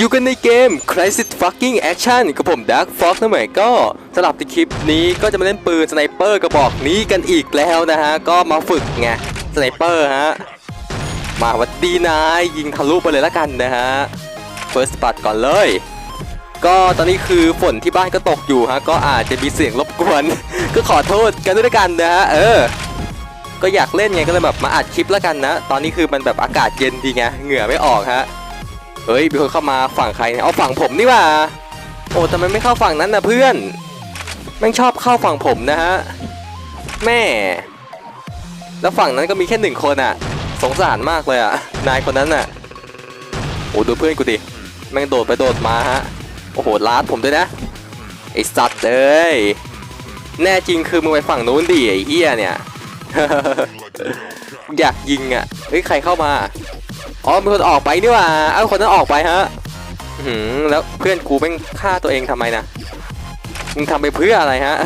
อยู่กันในเกม Crisis Fucking Action กับผม Dark Fox นะเหมก็สำหรับในคลิปนี้ก็จะมาเล่นปืนสไนเปอร์กระบอกนี้กันอีกแล้วนะฮะ ก็มาฝึกไงสไนเปอร์ฮะ มาวัดดีนายยิงทะลุไปเลยละกันนะฮะ First Spot ก่อนเลย ก็ตอนนี้คือฝนที่บ้านก็ตกอยู่ฮะ ก็อาจจะมีเสียงรบกวน ก็ขอโทษกันด้วยกันนะฮะ เออ ก็อยากเล่นไงก็เลยแบบมาอัดคลิปแล้วกันนะ ตอนนี้คือมันแบบอากาศเย็นดีไงเหงื่อไม่ออกฮะ เฮ้ยมีคนเข้ามาฝั่งใครเนี่ยเอาฝั่งผมนี่ว่า โอ้ทำไมไม่เข้าฝั่งนั้นนะเพื่อนแม่งชอบเข้าฝั่งผมนะฮะแม่ แล้วฝั่งนั้นก็มีแค่หนึ่งคนอะสงสารมากเลยอะนายคนนั้นอะโอ้ดูเพื่อนกูดิแม่งโดดไปโดดมาฮะโอ้โหลาดผมด้วยนะไอสัตว์เอ้ยแน่จริงคือมึงไปฝั่งนู้นดิไอเหี้ยเนี่ยอยากยิงอะเฮ้ยใครเข้ามา อ๋อมีคนออกไปนี่ว่าเอ้าคนนั้นออกไปฮะอื้อหืมแล้วเพื่อนกูแม่งฆ่าตัวเองทำไมนะมึงทำไปเพื่ออะไรฮะ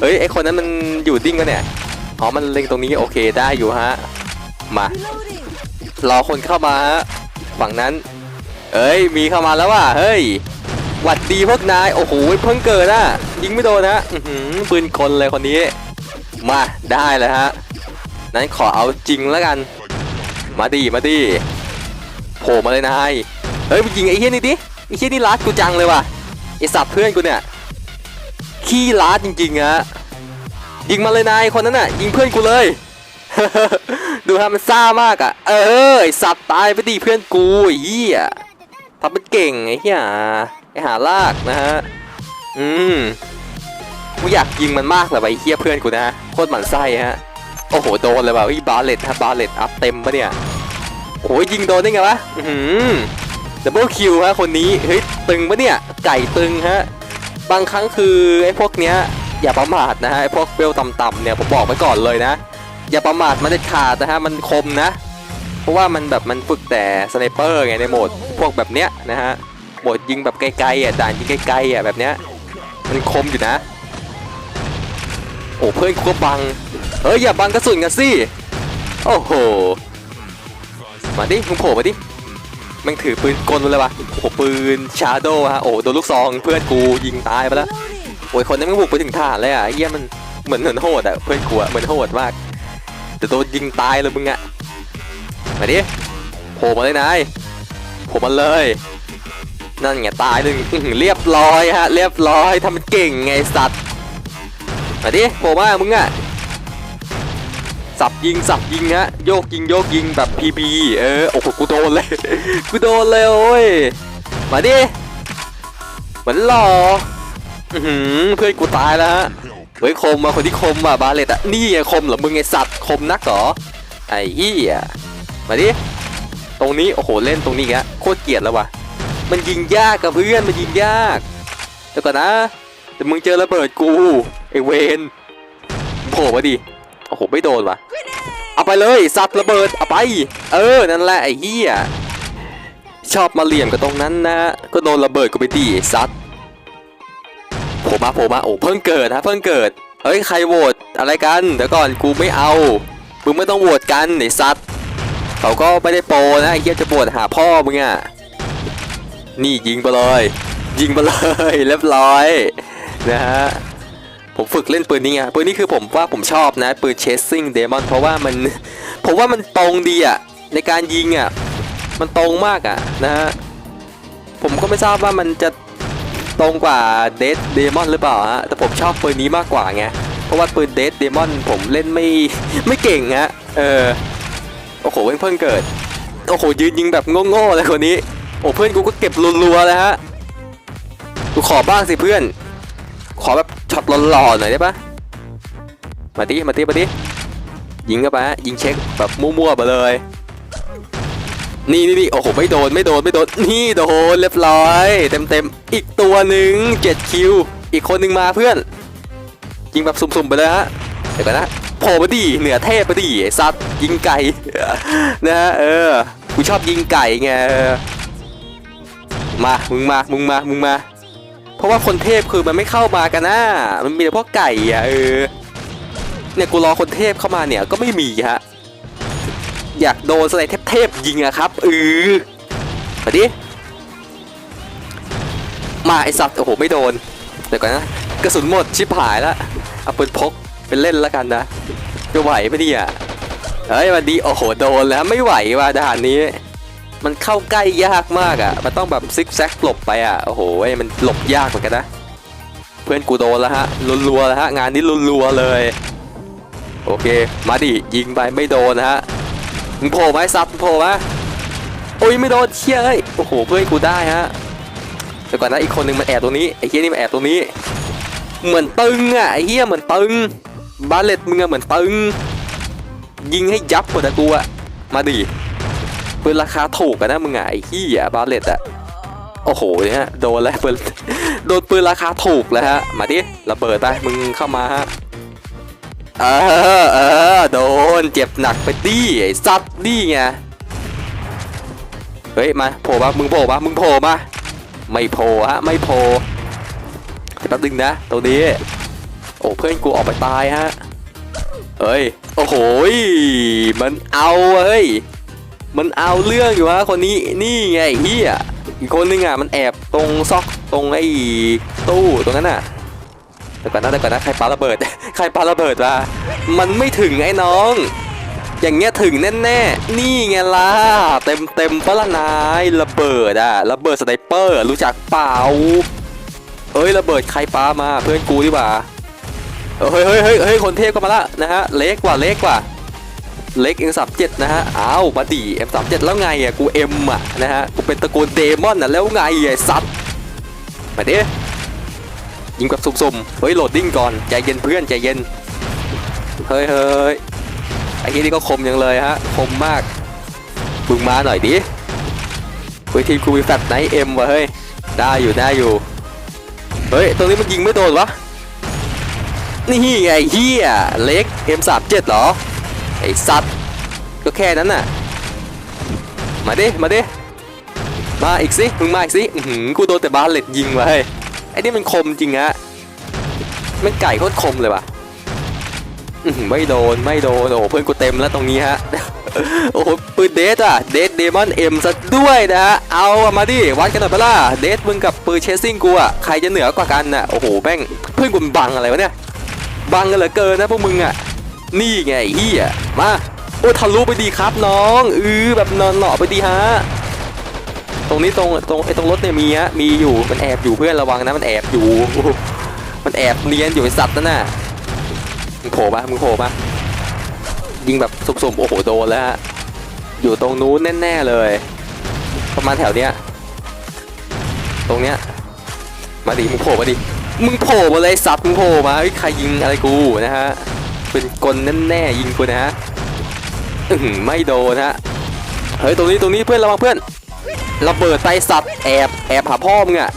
เฮ้ยไอคนนั้นมันอยู่ดิ้งกันเนี่ยอ๋อมันเล็งตรงนี้โอเคได้อยู่ฮะมารอคนเข้ามาฮะฝั่งนั้น เอ้ยมีเข้ามาแล้วว่ะเฮ้ยหวัดดีพวกนายโอ้โหเพิ่งเกิดอะยิงไม่โดนนะอื้อหือปืนกลเลยคนนี้ มาได้เลยฮะนั้นขอเอาจริงแล้วกัน มาดีมาดีโผล่มาเลยนายเฮ้ยมึงยิงไอ้เฮี้ยนี่ดิไอ้เฮี้ยนี่รัดกูจังเลยว่ะไอ้สับเพื่อนกูเนี่ยขี้รัดจริงๆอะยิงมาเลยนายคนนั้นน่ะยิงเพื่อนกูเลย ดูฮะมันซ่ามากอะเออไอสัตว์ตายไปดีเพื่อนกูเหี้ยทำเป็นเก่งไอ้เหี้ยไอ้หาลากนะฮะอืมกูอยากยิงมันมากเลยว่ะไอ้เหี้ยเพื่อนกูนะโคตรหมันไส้ฮะ โอ้โหโดนเลยว่ะเฮ้ยบาเลตฮะบาเลตอัพเต็มปะเนี่ยโอ้ยยิงโดนได้ไงวะอือหือดับเบิลคิวฮะคนนี้เฮ้ยตึงปะเนี่ยไก่ตึงฮะบางครั้งคือไอ้พวกเนี้ยอย่าประมาทนะฮะไอ้พวกเบลต่ำๆเนี่ยผมบอกไว้ก่อนเลยนะ อย่าประมาทมันเด็ดขาดนะฮะมันคมนะ เพราะว่ามันแบบมันฝึกแต่สไนเปอร์ไงในโหมดพวกแบบเนี้ยนะฮะโหมดยิงแบบไกลๆอะด่านยิงไกลๆอะแบบเนี้ยมันคมอยู่นะ โอ้เพื่อนกูก็บัง เฮ้ยอย่าบังกระสุนกันสิโอ้โหมาดิมึงโผล่มาดิม่งถือปืนกลเลยวะโอ้โหปืนชาโดฮะโอ้โดนลูกซองเพื่อนกูยิงตายไปแล้วโอ้ยคนนั้นมันบุกไปถึงฐานเลยอะเยี่ยมันเหมือนเหมือนโหดอะเพื่อนกูอะเหมือนโหดมากแต่โดนยิงตายเลยมึงอะมาดิโผล่มาเลยนายโผล่มาเลยนั่นไงตายหนึ่งเรียบร้อยฮะเรียบร้อยทำเป็นเก่งไงสัตว์มาดิโผล่มามึงอะ สับยิงสับยิงฮะโยกยิงโยกยิงแบบพีบีเออโอ้โหกูโดนเลยกูโดนเลยโอ้ยมาดิเหมือนหล่อหือเพื่อนกูตายแล้วฮะเฮ้ยคมมาคนที่คมอะบาเลตอะนี่ไงคมเหรอมึงไงสัตว์คมนักเหรอไอ้เหี้ยมาดิตรงนี้โอ้โหเล่นตรงนี้ฮะโคตรเกลียดแล้ววะมันยิงยากกับเพื่อนมันยิงยากเดี๋ยวก่อนนะแต่มึงเจอระเบิดกูไอเวนโผล่มาดิ โอ้โหไม่โดนวะเอาไปเลยสับระเบิดเอาไป เออนั่นแหละไอ้เหี้ยชอบมาเหลี่ยมกับตรงนั้นนะ ก็โดนระเบิดกูไปดิซัดโผล่มาโผล่มาโอ้เพิ่งเกิดฮะเพิ่งเกิดเฮ้ยใครโหวตอะไรกันเดี๋ยวก่อนกูไม่เอามึงไม่ต้องโหวตกันไอ้ซัดเขาก็ไม่ได้โปรนะไอ้เหี้ยจะโหวตหาพ่อมึงอะนี่ยิงไปเลย ยิงไปเลยเรียบร้อยนะฮะ ผมฝึกเล่นปืนนี้ไงปืนนี้คือผมว่าผมชอบนะ ปืน chasing demon เพราะว่ามัน ผมว่ามันตรงดีอะในการยิงอะมันตรงมากอะนะฮะผมก็ไม่ทราบว่ามันจะตรงกว่า dead demon หรือเปล่าฮะแต่ผมชอบปืนนี้มากกว่าไงเพราะว่าปืน dead demon ผมเล่นไม่ไม่เก่งฮะเออโอ้โหเพิ่งเพิ่งเกิดโอ้โหยืนยิงแบบโง่ๆเลยคนนี้โอ้เพื่อนกูก็เก็บรัวๆเลยฮะกูขอบ้างสิเพื่อน ขอแบบช็อตหล่อๆหน่อยได้ปะมาดิมาดิมาดิยิงเข้าไปยิงเช็คแบบมั่วๆไปเลย นี่นี่นี่โอ้โหไม่โดนไม่โดนไม่โดนนี่โดนเรียบร้อย เต็มเต็มๆอีกตัวหนึ่งเจ็ดคิวอีกคนหนึ่งมาเพื่อน ยิงแบบสุ่มๆไปเลยฮะเดี๋ยวก่อนนะโผล่มาดิเหนือเทพมาดิไอ้สัตว์ยิงไก่นะฮะเออกูชอบยิงไก่ไงมามึงมามึงมามึงมา เพราะว่าคนเทพคือมันไม่เข้ามากันนะมันมีแต่พวกไก่อะเออเนี่ยกูรอคนเทพเข้ามาเนี่ยก็ไม่มีฮะอยากโดนสไลด์เทพๆยิงอะครับเออมาดิมาไอสัตว์โอ้โหไม่โดนเดี๋ยวก่อนนะกระสุนหมดชิบหายล้วเอาปืนพกเป็นเล่นแล้วกันนะจะไหวไหมเนี่ยเฮ้ยวันดีโอ้โหโดนแล้วไม่ไหวว่ะด่านนี้ มันเข้าใกล้ยากมากอะ มันต้องแบบซิกแซกหลบไปอะ โอ้โหเว้มันหลบยากเหมือนกันนะ เพื่อนกูโดนแล้วฮะ รัวๆแล้วฮะ งานนี้รัวๆเลย โอเค มาดิ ยิงไปไม่โดนนะฮะ มึงโผล่ไหมซับโผล่ไหมโอ้ยไม่โดนเชี่ยเอ้ย โอ้โห เพื่อนกูได้ฮะเดี๋ยวก่อนนะอีกคนนึงมันแอบตรงนี้ ไอ้เฮียนี่มันแอบตรงนี้ เหมือนตึงอะไอ้เฮียเหมือนตึง บาเลตมึงอะเหมือนตึง ยิงให้ยับหมดอะกูอะมาดิ ปืนราคาถูกอะนะมึงอะไอ้เฮียบาเลตอะโอ้โหเนี่ยโดนแล้วปืนโดนปืนราคาถูกแล้วฮะ มาดิระเบิดไปมึงเข้ามาฮะเออเออโดนเจ็บหนักไปดิไอ้สัตว์นี่ไงเฮ้ยมาโผล่มามึงโผล่มามึงโผล่มาไม่โผล่ฮะไม่โผล่แป๊บนึงนะตรงนี้โอ้เพื่อนกูออกไปตายฮะเฮ้ยโอ้โหมันเอาเฮ้ย มันเอาเรื่องอยู่ฮะคนนี้นี่ไงเฮียอีกคนนึงอะมันแอบตรงซอกตรงไอ้ตู้ตรงนั้นน่ะเดี๋ยวก่อนนะเดี๋ยวก่อนนะใครปาระเบิด ใครปาระเบิดวะมันไม่ถึงไอ้น้อง อย่างเงี้ยถึงแน่ๆนี่ไงล่ะเต็มเต็มปะละนายระเบิดอะระเบิดสไนเปอร์รู้จักเปล่าเอ้ยระเบิดใครปามาเพื่อนกูดีกว่าเฮ้ยเฮ้ยเฮ้ยเฮ้ยคนเทพก็มาละนะฮะเล็กกว่าเล็กกว่า เล็กเอ็มสามเจ็ดนะฮะ อ้าว มาดีเอ็มสามเจ็ดแล้วไงอะ กูเอ็มอะนะฮะ กูเป็นตระกูลเดมอนอะ แล้วไงไอ้สัตว์ มาดิ ยิงกับสุ่มๆ เฮ้ย โหลดดิ้งก่อน ใจเย็นเพื่อน ใจเย็น เฮ้ยเฮ้ยไอ้ที่นี่ก็คมยังเลยฮะ คมมากมึงมาหน่อยดิเฮ้ยทีมกูมีแฟลชไนเอ็มวะเฮ้ย ได้อยู่ได้อยู่ เฮ้ย ตรงนี้มันยิงไม่โดนวะ นี่ไงเฮียเล็ก M37 เหรอ ไอ้สัตว์ ก็แค่นั้นน่ะ มาดิ มาดิ มาอีกสิ มึงมาอีกสิอื้อหือกูโดนแต่บาเลตยิงว่ะเฮ้ย ไอ้นี่มันคมจริงฮะมันไก่โคตรคมเลยว่ะหือไม่โดนไม่โดนโอ้โหเพื่อนกูเต็มแล้วตรงนี้ฮะโอ้โหปืนเดสอะเดสเดมอนเอ็มซะด้วยนะฮะเอาอะมาดิวัดกันหน่อยปล่ะเดสมึงกับปืนเชสซิ่งกูอะใครจะเหนือกว่ากันน่ะโอ้โหแม่งเพื่อนกูบังอะไรวะเนี่ยบังกันเหลือเกินนะพวกมึงอะ นี่ไงเฮียมาโอ้ทะลุไปดีครับน้องอือแบบนอนหนอไปดีฮะตรงนี้ตรงตรงไอ้ตรงรถเนี่ยมีฮะมีอยู่มันแอบอยู่เพื่อนระวังนะมันแอบอยู่ มันแอบเนียนอยู่ไอสัตว์นั่นน่ะมึงโผล่มามึงโผล่มายิงแบบสุ่มๆโอ้โหโดนแล้วฮะอยู่ตรงนู้นแน่ๆเลย ประมาณแถวเนี้ยตรงเนี้ยมาดิมึงโผล่มาดิมึงโผล่มาเลยสัตว์มึงโผล่มาเฮ้ใครยิงอะไรกูนะฮะ เป็นกลแน่ๆยิงกูนะฮะไม่โดนฮะเฮ้ยตรงนี้ตรงนี้เพื่อนระวังเพื่อนระเบิดไตสัตว์แอบแอบหาพ่อมึงอะ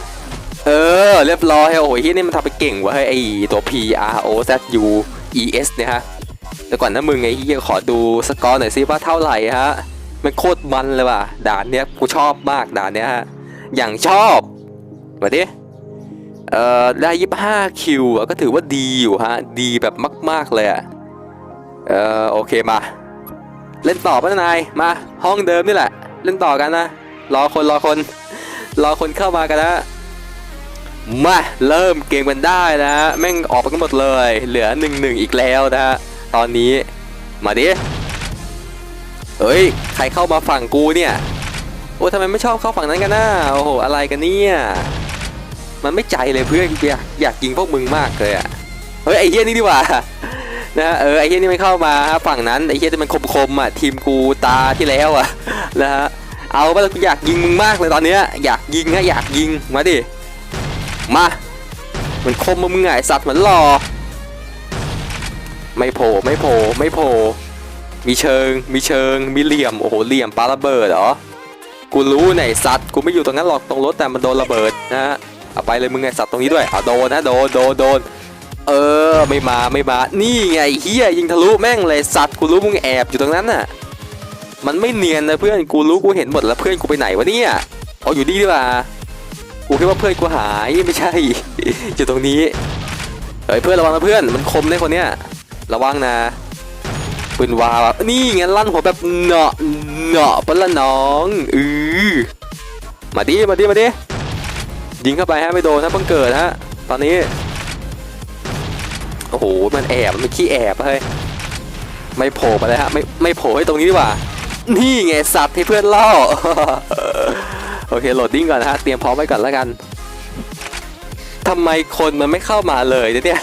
เออเรียบร้อยโอ้ยที่นี่มันทำไปเก่งวะเฮ้ยไอตัว P R O Z U E S เนี่ยฮะแต่ก่อนนะมึงไอ้ที่ขอดูสกอร์หน่อยสิว่าเท่าไหร่ฮะมันโคตรมันเลยว่ะด่านเนี้ยกูชอบมากด่านเนี้ยฮะอย่างชอบมาดิ เอ่อได้ยี่ห้าคิวก็ถือว่าดีอยู่ฮะ ดีแบบมาก ๆ เลยอะเอ่อโอเคมา เล่นต่อป่ะนาย มาห้องเดิมนี่แหละ เล่นต่อกันนะ รอคนรอคน รอคนเข้ามากันนะมาเริ่มเกมกันได้นะฮะแม่งออกไปกันหมดเลย เหลือหนึ่งหนึ่งอีกแล้วนะฮะตอนนี้มาดิเฮ้ยใครเข้ามาฝั่งกูเนี่ยโอ้ทำไมไม่ชอบเข้าฝั่งนั้นกันนะโอ้โหอะไรกันเนี่ย มันไม่ใจเลยเพื่อนอยากอยากยิงพวกมึงมากเลยอะเฮ้ยไอ้เฮี้ยนี่ดีกว่านะฮะเออไอ้เฮี้ยนี่ไม่เข้ามาฝั่งนั้นไอ้เฮี้ยที่มันคมๆอะทีมกูตาที่แล้วอะนะฮะเอาไปเลยกูอยากยิงมึงมากเลยตอนเนี้ยอยากยิงฮะอยากยิงมาดิมามันคมมามึงไงสัตว์เหมือนรอไม่โผล่ไม่โผล่ไม่โผล่มีเชิงมีเชิงมีเหลี่ยมโอ้โหเหลี่ยมปาระเบิดเหรอกูรู้ไหนสัตว์กูไม่อยู่ตรงนั้นหรอกตรงรถแต่มันโดนระเบิดนะฮะ เอาไปเลยมึงไงสัตว์ตรงนี้ด้วยเอาโดนนะโดนโดนโดนเออไม่มาไม่มา นี่ไงเฮียยิงทะลุแม่งเลยสัตว์กูรู้มึงแอบอยู่ตรงนั้นน่ะ มันไม่เนียนนะเพื่อนกูรู้กูเห็นหมดแล้วเพื่อนกูไปไหนวะเนี่ยเอาอยู่นี่ดีกว่ากูคิดว่าเพื่อนกูหายไม่ใช่อยู่ตรงนี้เฮ้ยเพื่อนระวังนะเพื่อนมันคมได้คนเนี้ยระวังนะปืนวาวนี่ไงลั่นหัวแบบเนาะเนาะปะละน้องอือมาดิมาดิมาดิ ยิงเข้าไปฮะไม่โดนฮะเพิ่งเกิดฮะตอนนี้โอ้โหมันแอบมันขี้แอบเฮ้ยไม่โผล่มาเลยฮะไม่ไม่โผล่ให้ตรงนี้ดีกว่า นี่ไงสัตว์ที่เพื่อนล่อโอเคโหลดดิ้งก่อนนะฮะเตรียมพร้อมไว้ก่อนแล้วกันทำไมคนมันไม่เข้ามาเลยเนี่ย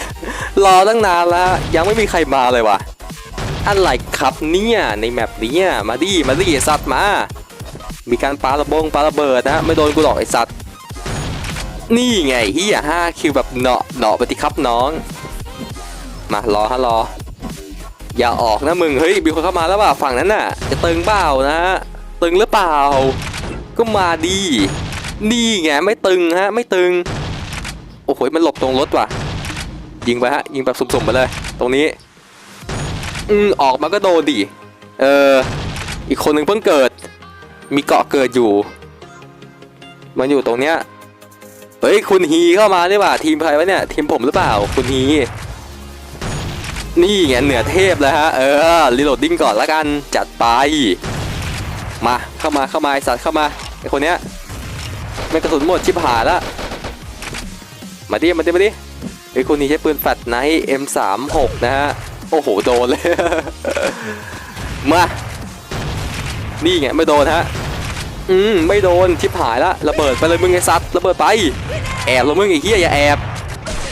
รอตั้งนานแล้วยังไม่มีใครมาเลยวะอะไรครับเนี่ยในแมปนี้มาดิมาดิสัตว์มา มีการปาระบงปาระเบิดนะฮะไม่โดนกูหรอกไอสัตว์ นี่ไงเฮียห้าคิวแบบเนาะเนาะปทีครับน้อง มารอฮะรอ อย่าออกนะมึง เฮ้ยมีคนเข้ามาแล้วว่ะฝั่งนั้นน่ะ จะตึงเปล่านะฮะตึงหรือเปล่า ก็มาดี นี่ไงไม่ตึงฮะ ไม่ตึง โอ้โหมันหลบตรงรถว่ะ ยิงไปฮะ ยิงแบบสุ่มๆไปเลย ตรงนี้ อืมออกมาก็โดนดิ เออ อีกคนหนึ่งเพิ่งเกิด มีเกาะเกิดอยู่ มันอยู่ตรงเนี้ย เฮ้ยคุณฮีเข้ามานี่หว่าทีมใครวะเนี่ยทีมผมหรือเปล่าคุณฮีนี่ไงเหนือเทพเลยฮะเออรีโหลดดิ้งก่อนละกันจัดไป มาเข้ามาเข้ามาไอสัตว์เข้ามาไอคนเนี้ยแม่กระสุนหมดชิบหายละมาดิมาดิมาดิไอคนนี้ใช้ปืนแฟลชไนท์ M36 นะฮะโอ้โหโดนเลยมานี่ไงไม่โดนฮะ อืมไม่โดนชิบหายละระเบิดไปเลยมึงไอ้ซัดระเบิดไป แอบล้วมึงไอ้เหี้ยอย่าแอบ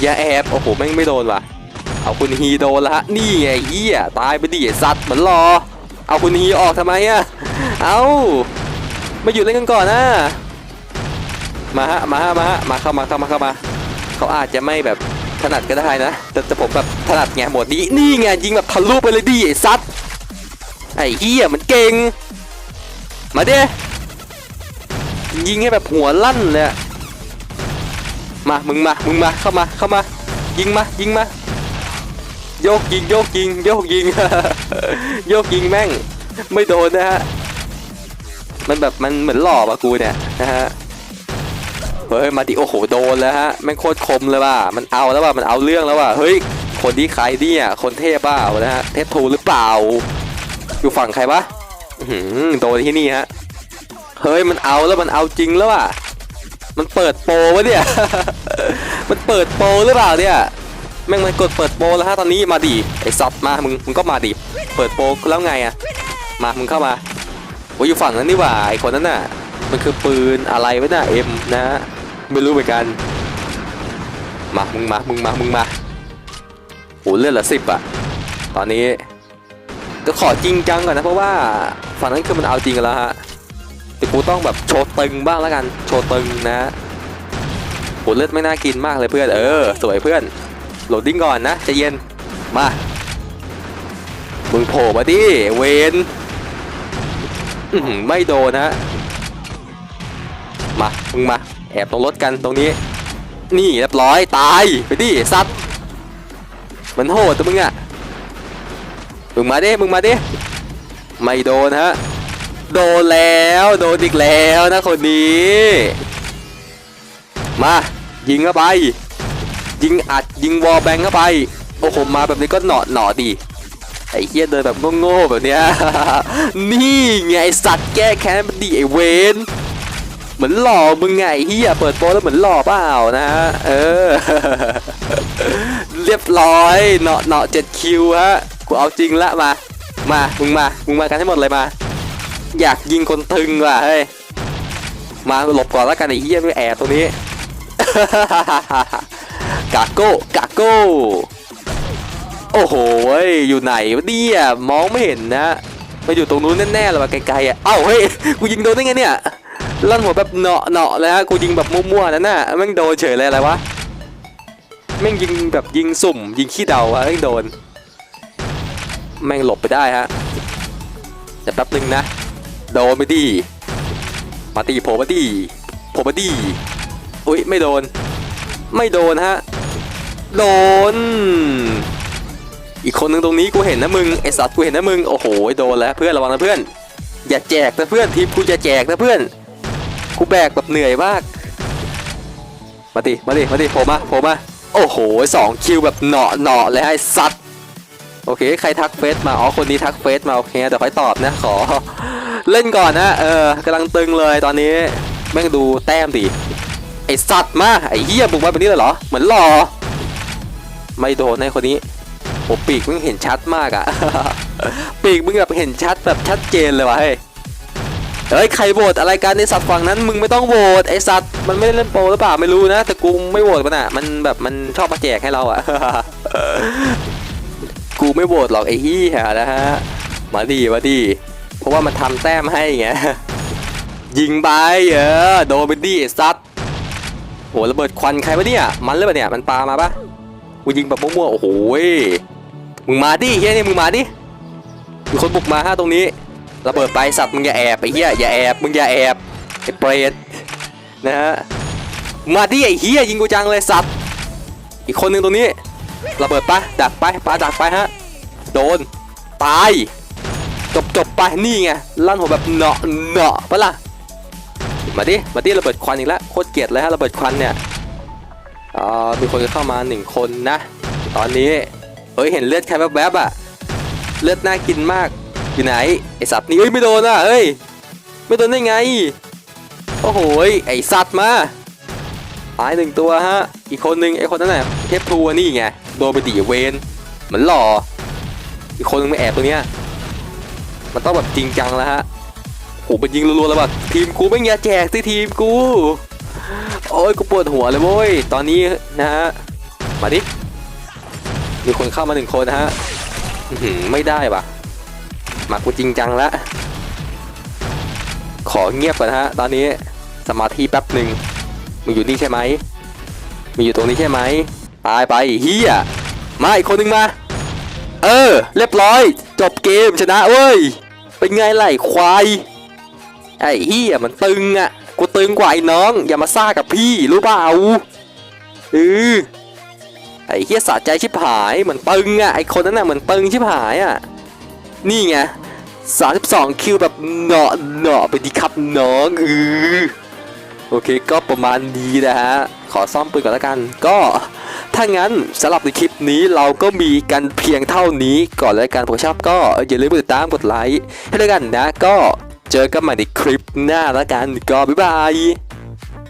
อย่าแอบโอ้โหแม่งไม่โดนว่ะ เอาคุณฮีโดนละฮะนี่ไงเหี้ยตายไปดิไอ้ซัดเหมือนรอ เอาคุณฮีออกทำไมอะเอามาหยุดเล่นกันก่อนนะมาฮะมาฮะมาฮะมาเข้ามาเข้ามาเข้ามา เขาอาจจะไม่แบบถนัดก็ได้นะแต่แต่ผมแบบถนัดไงหมดนี้นี่ไงยิงแบบทะลุไปเลยดิไอ้ซัดไอ้เหี้ยมันเก่งมาเดิ ยิงให้แบบหัวลั่นเลยมามึงมามึงมาเข้ามาเข้ามา ยิงมายิงมาโยกยิงโยกยิงโยกยิงโยกยิงแม่ง ไม่โดนนะฮะมันแบบมันเหมือนหล่อปะกูเนี่ยนะฮะเฮ้ยมาดิโอ้โหโดนแล้วฮะแม่งโคตรคมเลยว่ะมันเอาแล้วว่ะมันเอาเรื่องแล้วว่ะเฮ้ยคนที่ใครเนี่ยคนเทพเปล่านะฮะเทพทูหรือเปล่า อยู่ฝั่งใครวะโดนที่นี่ฮะ เฮ้ยมันเอาแล้วมันเอาจริงแล้วอะ มันเปิดโปรวะเนี่ย มันเปิดโปรหรือเปล่าเนี่ย แม่งมันกดเปิดโปรแล้วฮะตอนนี้มาดิไอ้ซับมา มึงมึงก็มาดิ เปิดโปรแล้วไงอะ มามึงเข้ามาโอ้ยอยู่ฝั่งนั้นนี่หว่าไอ้คนนั้นน่ะ มันคือปืนอะไรวะน่ะเอ็มนะฮะ ไม่รู้เหมือนกัน มา มึงมา มึงมา มึงมาโอ้เลือดละสิบอะ ตอนนี้ก็ขอจริงจังก่อนนะเพราะว่าฝั่งนั้นคือมันเอาจริงกันแล้วฮะ แต่กูต้องแบบโชว์ตึงบ้างแล้วกัน โชว์ตึงนะโหเลือดไม่น่ากินมากเลยเพื่อน เออ สวยเพื่อน โหลดดิ้งก่อนนะจะเย็น มา มึงโผล่มาดิ เวนไม่โดนนะมา มึงมา แอบตรงรถกันตรงนี้ นี่เรียบร้อย ตาย ไปดิซัดมันโหดตัวมึงอะมึงมาดิ มึงมาดิ ไม่โดนฮะ โดนแล้วโดนอีกแล้วนะคนนี้ มายิงเข้าไป ยิงอัดยิงวอลแบงเข้าไปโอ้โหมาแบบนี้ก็หนอหนอดีไอ้เฮียเดินแบบโง่ๆแบบเนี้ยนี่ไงสัตว์แก้แค้นมันดีไอ้เวนเหมือนหล่อมึงไงเฮียเปิดโปแล้วเหมือนหล่อเปล่านะเออ เรียบร้อยเนาะเนาะเจ็ดคิวฮะกูเอาจริงละมา มา มึงมา มึงมากันให้หมดเลยมา อยากยิงคนตึงว่ะเฮ้ยมาหลบก่อนแล้วกันไอ้เหี้ยไม่แอบตรงนี้ กาโก้กาโก้โอ้โห้ยอยู่ไหนวะเนี่ยมองไม่เห็นนะมาอยู่ตรงนู้นแน่ๆเลยว่ะไกลๆอะเอ้าเฮ้ยกูยิงโดนได้ไงเนี่ยลั่นหัวแบบเนาะเนาะเลยฮะกูยิงแบบมั่วๆนั่นน่ะแม่งโดนเฉยเลยอะไรวะแม่งยิงแบบยิงสุ่ม ยิงขี้เดาอะแม่งโดน แม่งหลบไปได้ฮะแต่แป๊บนึงนะ โดนไปดีมาตีโผล่มาดีโผล่มาดีอุ้ยไม่โดน ไม่โดนฮะ โดน อีกคนหนึ่งตรงนี้กูเห็นนะมึงไอสัตว์กูเห็นนะมึง โอ้โหโดนแล้วเพื่อนระวังนะเพื่อน อย่าแจกนะเพื่อนทีมกูจะแจกนะเพื่อน กูแบกแบบเหนื่อยมาก มาดิมาดิมาดิโผล่มาโผล่มา โอ้โหสองคิวแบบเหนาะเหนาะเลยไอสัตว์โอเค ใครทักเฟซมา อ๋อ คนนี้ทักเฟซมา โอเค เดี๋ยวค่อยตอบนะ ขอ เล่นก่อนนะ เออกำลังตึงเลยตอนนี้ แม่งดูแต้มดิ ไอสัตว์มาไอเหี้ยบุกมาแบบนี้เลยเหรอ เหมือนหล่อ ไม่โดนในคนนี้โอ้ปีกมึงเห็นชัดมากอะปีกมึงแบบเห็นชัดแบบชัดเจนเลยวะเฮ้ยเฮ้ยใครโหวตอะไรกันในสัตว์ฝั่งนั้นมึงไม่ต้องโหวตไอสัตว์มันไม่ได้เล่นโปรหรือเปล่าไม่รู้นะ แต่กูไม่โหวตมันอะมันแบบมันชอบมาแจกให้เราอะกูไม่โหวตหรอกไอ้เหี้ยนะฮะมาดีมาดี ราะว่ามันทำแต้มให้ไงยิงไปเออโดนไปดิซัดโหระเบิดควันใครวะเนี่ยมันเลยปะเนี่ยมันปามาปะกูยิงแบบมั่วๆโอ้โหยมึงมาดิเฮียนี่มึงมาดิมีคนบุกมาฮะตรงนี้ระเบิดไปสัตว์มึงอย่าแอบไอ้เหี้ยอย่าแอบมึงอย่าแอบไอ้เปรตนะฮะมาดิไอ้เหี้ยยิงกูจังเลยสัตว์อีกคนหนึ่งตรงนี้ระเบิดปะดักไปปาดักไปฮะโดนตาย จบจบไปนี่ไงลั่นหัวแบบเนาะเนาะปะล่ะมาดิมาดิระเบิดควันอีกแล้วโคตรเกลียดเลยฮะระเบิดควันเนี่ยอ่ามีคนเข้ามาหนึ่งคนนะ ตอนนี้เฮ้ยเห็นเลือดใครแวบๆอะเลือดน่ากินมากอยู่ไหนไอสัตว์นี่เอ้ยไม่โดนอะเฮ้ยไม่โดนได้ไงโอ้โหไอสัตว์มาตายหนึ่งตัวฮะอีกคนหนึ่งไอคนนั้นน่ะเทพทัวนี่ไงโดนไปตีเวนเหมือนหล่ออีกคนหนึงมาแอบตรงเนี้ย มันต้องแบบจริงจังแล้วฮะโหเป็นยิงรัวๆแล้วแบบทีมกูไม่งอย่าแจกสิทีมกู โอ้ยกูปวดหัวเลยโว้ยตอนนี้นะฮะมาดิมีคนเข้ามาหนึ่งคนนะฮะไม่ได้ปะมากูจริงจังแล้วขอเงียบก่อนฮะ ตอนนี้สมาธิแป๊บหนึ่งมึงอยู่นี่ใช่ไหมมึงอยู่ตรงนี้ใช่ไหมตายไปเฮียมาอีกคนหนึ่งมา เออ เรียบร้อย จบเกมชนะเว้ย เป็นไงไหลควายไอ้เฮียมันตึงอะกูตึงกว่าไอ้น้อง อย่ามาซ่ากับพี่รู้เปล่าเออไอ้เฮียสะใจชิบหายเหมือนตึงอะไอ้คนนั้นน่ะเหมือนตึงชิบหายอะนี่ไง32คิวแบบเหนาะเหนาะไปดีครับน้องเออ โอเคก็ประมาณนี้นะฮะ ขอซ่อมปืนก่อนละกัน ก็ถ้างั้นสำหรับในคลิปนี้เราก็มีกันเพียงเท่านี้ก่อนแล้วกันผมชอบก็อย่าลืมกดติดตามกดไลค์ให้ด้วยกันนะ ก็เจอกันใหม่ในคลิปหน้าละกันก็บ๊ายบาย